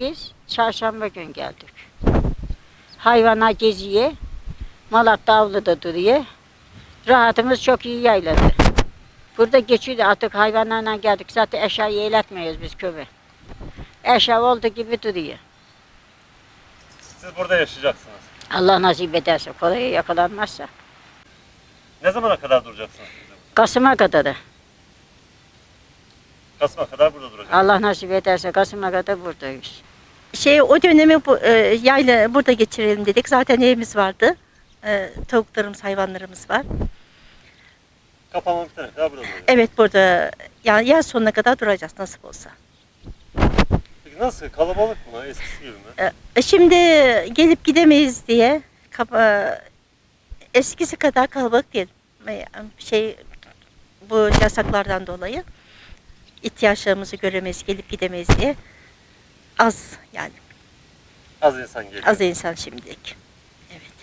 Biz çarşamba gün geldik. Hayvana geziye, malak davluda duruyor. Rahatımız çok iyi yayladı. Burada geçiyordu artık hayvanlarla geldik. Zaten eşyayı eğletmiyoruz biz köve. Eşya oldu gibi duruyor. Siz burada yaşayacaksınız. Allah nasip ederse, kolay yakalanmazsa. Ne zamana kadar duracaksınız? burada? Kasım'a kadar da. Kasım'a kadar burada duracaksınız. Allah nasip ederse Kasım'a kadar buradayız. Şey o dönemi bu, e, yayla burada geçirelim dedik. Zaten evimiz vardı. E, tavuklarımız, hayvanlarımız var. Kapanma bitene kadar burada duracaksınız. Evet burada yani yaz sonuna kadar duracağız nasip olsa. Nasıl? Kalabalık mı? Eskisi gibi mi? E, şimdi gelip gidemeyiz diye kapa- eskisi kadar kalabalık değil. E, Şey bu yasaklardan dolayı ihtiyaçlarımızı göremeyiz, gelip gidemeyiz diye az yani Az insan geliyor. az insan şimdilik.